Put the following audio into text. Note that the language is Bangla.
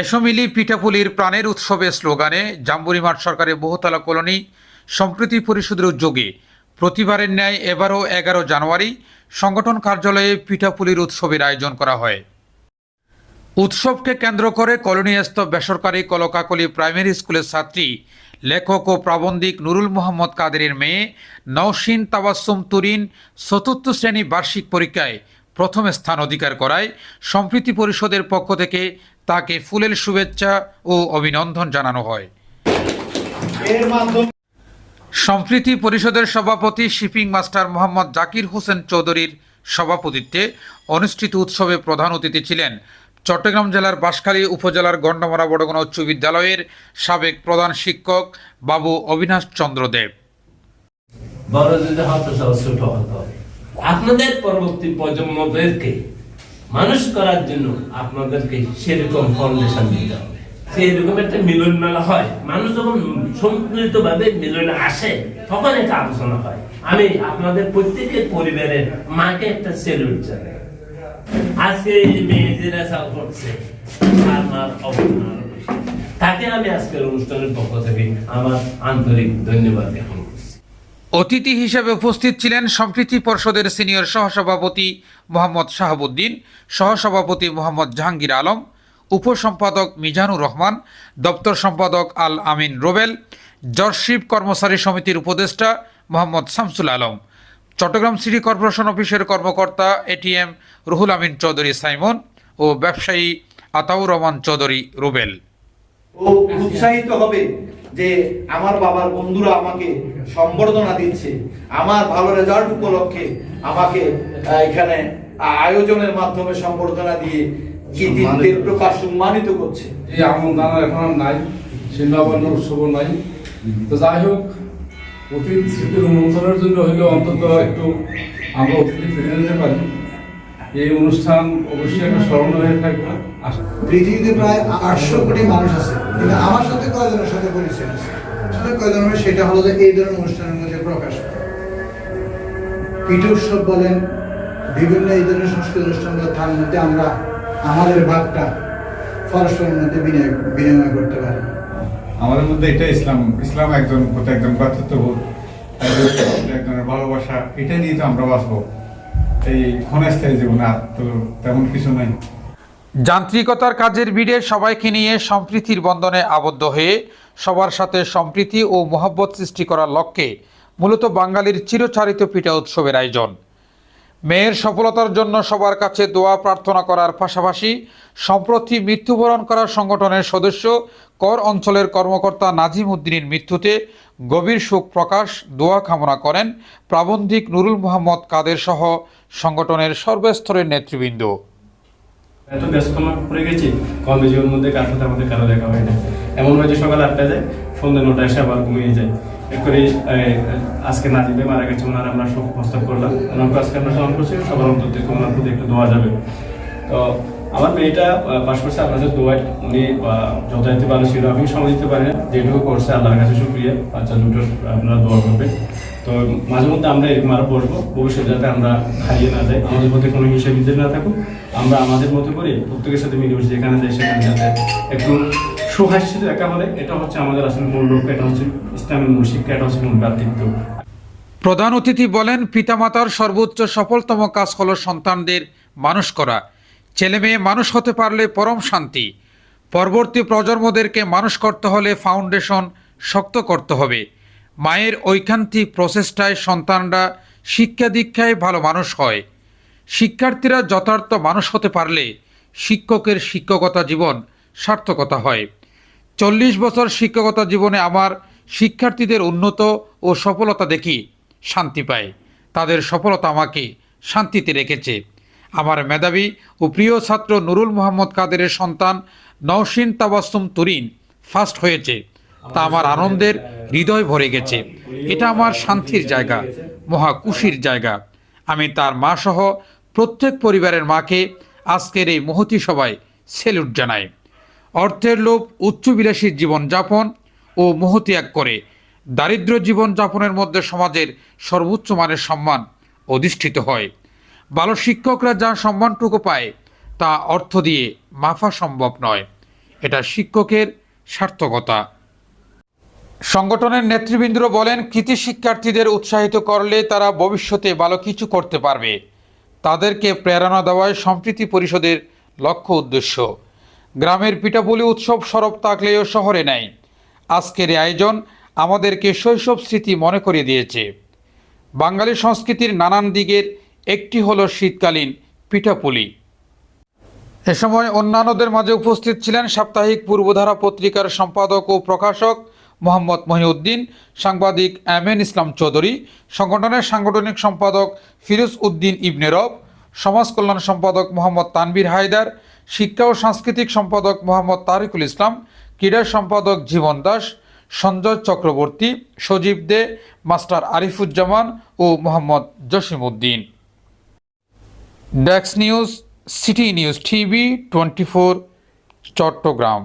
এসো মিলি পিঠাপুলির প্রাণের উৎসবে স্লোগানে জাম্বুরি মাঠ সরকারের বহুতলা কলোনি সম্প্রীতি পরিষদের উদ্যোগে প্রতিবারের ন্যায় এবারও এগারো জানুয়ারি সংগঠন কার্যালয়ে পিঠাপুলির উৎসবের আয়োজন করা হয়। উৎসবকে কেন্দ্র করে কলোনিয়াস্ত বেসরকারি কলকাকলি প্রাইমারি স্কুলের ছাত্রী, লেখক ও প্রাবন্ধিক নুরুল মোহাম্মদ কাদেরের মেয়ে নওশিন তাবাসুম তুরিন চতুর্থ শ্রেণি বার্ষিক পরীক্ষায় প্রথম স্থান অধিকার করায় সম্প্রীতি পরিষদের পক্ষ থেকে তাকে ফুলের শুভেচ্ছা ও অভিনন্দন জানানো হয়। সম্প্রীতি পরিষদের সভাপতি শিপিং মাস্টার মোহাম্মদ জাকির হোসেন চৌধুরীর সভাপতিত্বে অনুষ্ঠিত উৎসবে প্রধান অতিথি ছিলেন চট্টগ্রাম জেলার বাঁশখালী উপজেলার গণ্ডমরা বড়গোনা উচ্চ বিদ্যালয়ের সাবেক প্রধান শিক্ষক বাবু অবিনাশ চন্দ্র দেব। আপনাদের পরবর্তী প্রজন্মদেরকে মানুষ করার জন্য আপনাদেরকে সেরকম ফাউন্ডেশন দিতে হবে। সেরকম একটা মিলন মেলা হয়। মানুষ যখন ভাবে মিলনে আসে, তখন এটা আলোচনা হয়। আমি আপনাদের প্রত্যেকের পরিবারের মাকে একটা সেলুট জানাই। আজকে এই করছে তাকে আমি আজকের অনুষ্ঠানের পক্ষ থেকে আমার আন্তরিক ধন্যবাদ জ্ঞাপন অতিথি হিসেবে উপস্থিত ছিলেন সম্প্রীতি পর্ষদের সিনিয়র সহসভাপতি মোহাম্মদ শাহাবুদ্দিন, সহসভাপতি মোহাম্মদ জাহাঙ্গীর আলম, উপসম্পাদক মিজানুর রহমান, দপ্তর সম্পাদক আল আমিন রোবেল জর্শিপ কর্মচারী সমিতির উপদেষ্টা মোহাম্মদ শামসুল আলম, চট্টগ্রাম সিটি কর্পোরেশন অফিসের কর্মকর্তা এটিএম রুহুল আমিন চৌধুরী সাইমন ও ব্যবসায়ী আতাউর রহমান চৌধুরী রুবেল। ও উৎসাহিত হবে যে আমার বাবার বন্ধুরা আমাকে সম্বর্ধনা দিচ্ছে। আমার ভালো রেজাল্ট উপলক্ষে আমাকে এখানে আয়োজনের মাধ্যমে সম্বর্ধনা দিয়ে কৃতিত্বের প্রকাশ সম্মানিত করছে। এই আমন দানা এখন নাই সে নবান্ন উৎসবও নাই। তো যাই হোক অতীত স্মৃতির উন্মোচনের জন্য হইলেও অন্তত একটু আমরা অতীতে ফিরে যেতে পারি। এই অনুষ্ঠান অবশ্যই একটা স্মরণীয় হয়ে থাকবে। পৃথিবীতে প্রায় আটশো কোটি মানুষ আছে। কিন্তু আমার সাথে কয়জনের সাথে পরিচয় আছে? সাথে কয়জন সেটা হলো যে এই ধরনের অনুষ্ঠানের মধ্যে প্রকাশ। পিঠ উৎসব বলেন, বিভিন্ন এই ধরনের সংস্কৃতি অনুষ্ঠানগুলো তার মধ্যে আমরা আমাদের ভাগটা পরস্পরের মধ্যে বিনিয়োগ, বিনিময় করতে পারি। আমাদের মধ্যে এটা ইসলাম ইসলাম একজন প্রতি একজন কর্তৃত্ববোধ একজন একজনের ভালোবাসা, এটা নিয়ে তো আমরা বাঁচবো। এই ক্ষণস্থায়ী জীবনে আর তো তেমন কিছু নাই। যান্ত্রিকতার কাজের ভিড়ে সবাইকে নিয়ে সম্প্রীতির বন্ধনে আবদ্ধ হয়ে সবার সাথে সম্প্রীতি ও মোহাব্বত সৃষ্টি করার লক্ষ্যে মূলত বাঙালির চিরচারিত পিঠা উৎসবের আয়োজন। মেয়ের সফলতার জন্য সবার কাছে দোয়া প্রার্থনা করার পাশাপাশি সম্প্রতি মৃত্যুবরণ করা সংগঠনের সদস্য, কর অঞ্চলের কর্মকর্তা নাজিম উদ্দিনের মৃত্যুতে গভীর শোক প্রকাশ, দোয়া কামনা করেন প্রাবন্ধিক নুরুল মোহাম্মদ কাদের সহ সংগঠনের সর্বস্তরের নেতৃবৃন্দ। এত ব্যস্ততা পড়ে গেছি, কম জীবনের মধ্যে কার সাথে আমাদের কারও দেখা হয় না। এমন হয় যে সকাল আটটা যায়, সন্ধ্যে নটা এসে আবার ঘুমিয়ে যায়। এরপরে আজকে নাজিবে মারা গেছে, ওনার আমরা শোক প্রস্তাব করলাম। ওনাকে আজকে আমরা স্মরণ করছি, সবার অন্তর থেকে ওনার প্রতি একটু দেওয়া যাবে। তো আমার মেয়েটা পাশ করছে আপনাদের দোয়ায় উনি যথাযথ ভালো ছিল। আমি সময় দিতে পারি যেটুকু করছে, আল্লাহর কাছে শুক্রিয়া। বাচ্চা দুটো, আপনারা দোয়া করবেন। তো মাঝে মধ্যে আমরা এরকম আরও বসবো। ভবিষ্যতে যাতে আমরা হারিয়ে না যাই। আমাদের মধ্যে কোনো হিসেব বিদ্বেষ না থাকুক। আমরা আমাদের মতো করে প্রত্যেকের সাথে মিলেমিশে যেখানে যাই, সেখানে যাতে একটু সুহাসিত একা হলে এটা হচ্ছে আমাদের আসলে মূল লক্ষ্য। এটা হচ্ছে ইসলামের মূল শিক্ষা, এটা হচ্ছে মূল ব্যক্তিত্ব। প্রধান অতিথি বলেন, পিতামাতার সর্বোচ্চ সফলতম কাজ হলো সন্তানদের মানুষ করা। ছেলে মেয়ে মানুষ হতে পারলে পরম শান্তি। পরবর্তী প্রজন্মদেরকে মানুষ করতে হলে ফাউন্ডেশন শক্ত করতে হবে। মায়ের ঐকান্তিক প্রচেষ্টায় সন্তানরা শিক্ষা দীক্ষায় ভালো মানুষ হয়। শিক্ষার্থীরা যথার্থ মানুষ হতে পারলে শিক্ষকের শিক্ষকতা জীবন সার্থকতা হয়। চল্লিশ বছর শিক্ষকতা জীবনে আমার শিক্ষার্থীদের উন্নত ও সফলতা দেখি শান্তি পায়। তাদের সফলতা আমাকে শান্তিতে রেখেছে। আমার মেধাবী ও প্রিয় ছাত্র নুরুল মোহাম্মদ কাদেরের সন্তান নওশিন তাবাসুম তুরিন ফার্স্ট হয়েছে। তা আমার আনন্দের হৃদয় ভরে গেছে। এটা আমার শান্তির জায়গা, মহা খুশির জায়গা। আমি তার মা সহ প্রত্যেক পরিবারের মাকে আজকের এই মহতি সভায় সেলুট জানাই। অর্থের লোভ উচ্চবিলাসী জীবনযাপন ও মোহত্যাগ করে। দারিদ্র জীবনযাপনের মধ্যে সমাজের সর্বোচ্চ মানের সম্মান অধিষ্ঠিত হয়। ভালো শিক্ষকরা যা সম্মানটুকু পায়, তা অর্থ দিয়ে মাফা সম্ভব নয়। এটা শিক্ষকের সার্থকতা। সংগঠনের নেতৃবৃন্দরা বলেন, কৃতি শিক্ষার্থীদের উৎসাহিত করলে তারা ভবিষ্যতে ভালো কিছু করতে পারবে। তাদেরকে প্রেরণা দেওয়ায় সম্প্রীতি পরিষদের লক্ষ্য উদ্দেশ্য। গ্রামের পিঠাপুলি উৎসব সরব থাকলেও শহরে নেই। আজকের আয়োজন আমাদেরকে শৈশব স্মৃতি মনে করিয়ে দিয়েছে। বাঙালি সংস্কৃতির নানান দিকের একটি হলো শীতকালীন পিঠাপুলি। এ সময় অন্যান্যদের মাঝে উপস্থিত ছিলেন সাপ্তাহিক পূর্বধারা পত্রিকার সম্পাদক ও প্রকাশক মোহাম্মদ মহিউদ্দিন, সাংবাদিক এম এন ইসলাম চৌধুরী, সংগঠনের সাংগঠনিক সম্পাদক ফিরোজ উদ্দিন ইবনে রব, সমাজ কল্যাণ সম্পাদক মোহাম্মদ তানবীর হায়দার, শিক্ষা ও সাংস্কৃতিক সম্পাদক মোহাম্মদ তারিকুল ইসলাম, ক্রীড়া সম্পাদক জীবন দাস, সঞ্জয় চক্রবর্তী, সজীব দে, মাস্টার আরিফুজ্জামান ও মোহাম্মদ জসিম উদ্দিন ডেক্স news city news TV twenty four Chattogram.